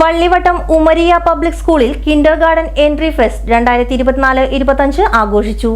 Vallivattam Umariya public സ്കൂളിൽ kindergarten entry fest രണ്ടായിരത്തി ഇരുപത്തിനാല് ഇരുപത്തഞ്ച് ആഘോഷിച്ചു.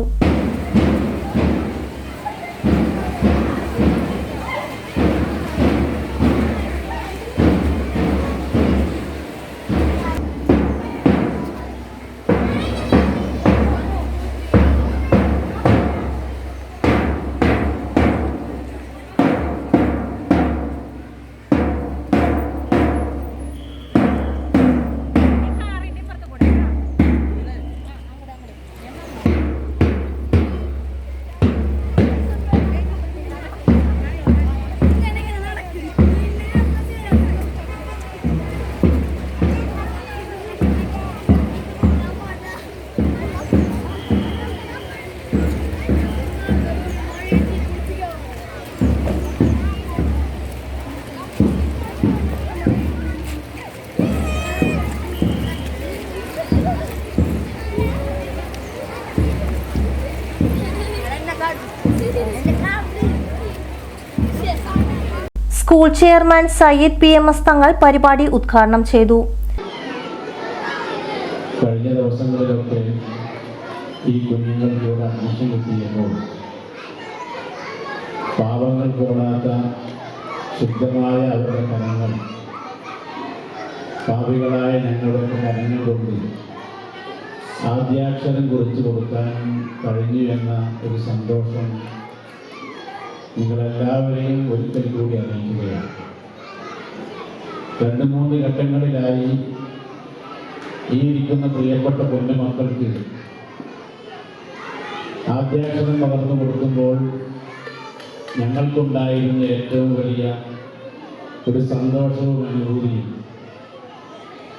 School chairman Sayyid P M S Thangal പരിപാടി ഉദ്ഘാടനം ചെയ്തു. കഴിഞ്ഞ ദിവസങ്ങളിലൊക്കെ ഈ കുഞ്ഞുങ്ങൾക്ക് ഇവിടെ അഡ്മിഷൻ കിട്ടിയപ്പോൾ പാപങ്ങൾ കൂടാത്ത ശുദ്ധമായ അവരുടെ കരങ്ങൾ. പാപികളായ ഞങ്ങളുടെ കരങ്ങൾ കൊണ്ട് ആദ്യാക്ഷരം കുറിച്ച് കൊടുക്കാൻ കഴിഞ്ഞു എന്ന ഒരു സന്തോഷം നിങ്ങളെല്ലാവരെയും ഒരിക്കൽ കൂടി അറിയിക്കുകയാണ്. രണ്ട് മൂന്ന് ഘട്ടങ്ങളിലായി ഈ ഇരിക്കുന്ന പ്രിയപ്പെട്ട പൊന്നുമക്കൾക്ക് ആദ്യാക്ഷരം പകർന്നു കൊടുക്കുമ്പോൾ ഞങ്ങൾക്കുണ്ടായിരുന്ന ഏറ്റവും വലിയ ഒരു സന്തോഷവും അനുഭൂതിയും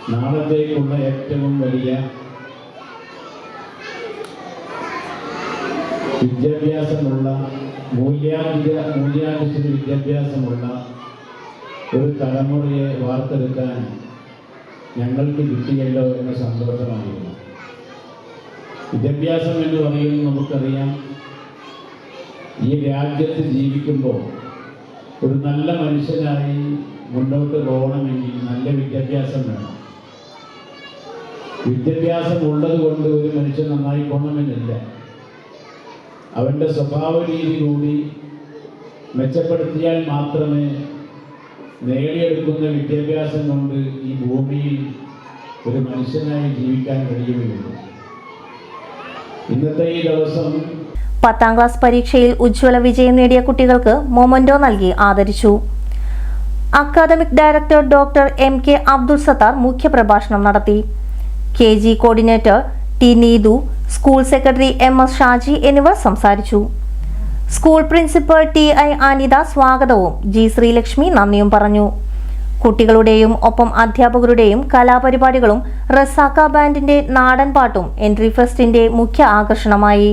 നാളത്തേക്കുള്ള ഏറ്റവും വലിയ വിദ്യാഭ്യാസമുള്ള മൂല്യാധിക മൂല്യാധിഷ്ഠിത വിദ്യാഭ്യാസമുള്ള ഒരു തലമുറയെ വാർത്തെടുക്കാൻ ഞങ്ങൾക്ക് കിട്ടിയല്ലോ എന്ന സന്തോഷമായിരുന്നു. വിദ്യാഭ്യാസം എന്ന് പറയുന്നത് നമുക്കറിയാം. ഈ രാജ്യത്ത് ജീവിക്കുമ്പോൾ ഒരു നല്ല മനുഷ്യനായി മുന്നോട്ട് പോകണമെങ്കിൽ നല്ല വിദ്യാഭ്യാസം വേണം. വിദ്യാഭ്യാസം ഉള്ളത് കൊണ്ട് ഒരു മനുഷ്യൻ നന്നായി പോകണമെന്നില്ല. അവന്റെ സ്വഭാവ രീതി കൂടി മെച്ചപ്പെടുത്തിയാൽ മാത്രമേ നേടിയെടുക്കുന്ന വിദ്യാഭ്യാസം കൊണ്ട് ഈ ഭൂമിയിൽ ഒരു മനുഷ്യനായി ജീവിക്കാൻ കഴിയുകയുള്ളൂ. ഇന്നത്തെ ഈ ദിവസം പത്താം ക്ലാസ് പരീക്ഷയിൽ ഉജ്ജ്വല വിജയം നേടിയ കുട്ടികൾക്ക് മൊമന്റോ നൽകി ആദരിച്ചു. Academic director doctor M K Abdul Sattar മുഖ്യപ്രഭാഷണം നടത്തി. K G coordinator T Neethu school secretary M S Shaji എന്നിവർ സംസാരിച്ചു. School principal T I Anitha സ്വാഗതവും ജി ശ്രീലക്ഷ്മി നന്ദിയും പറഞ്ഞു. കുട്ടികളുടെയും ഒപ്പം അധ്യാപകരുടെയും കലാപരിപാടികളും റസാക്ക ബാൻഡിന്റെ നാടൻ പാട്ടും എൻട്രി ഫെസ്റ്റിന്റെ മുഖ്യ ആകർഷണമായി.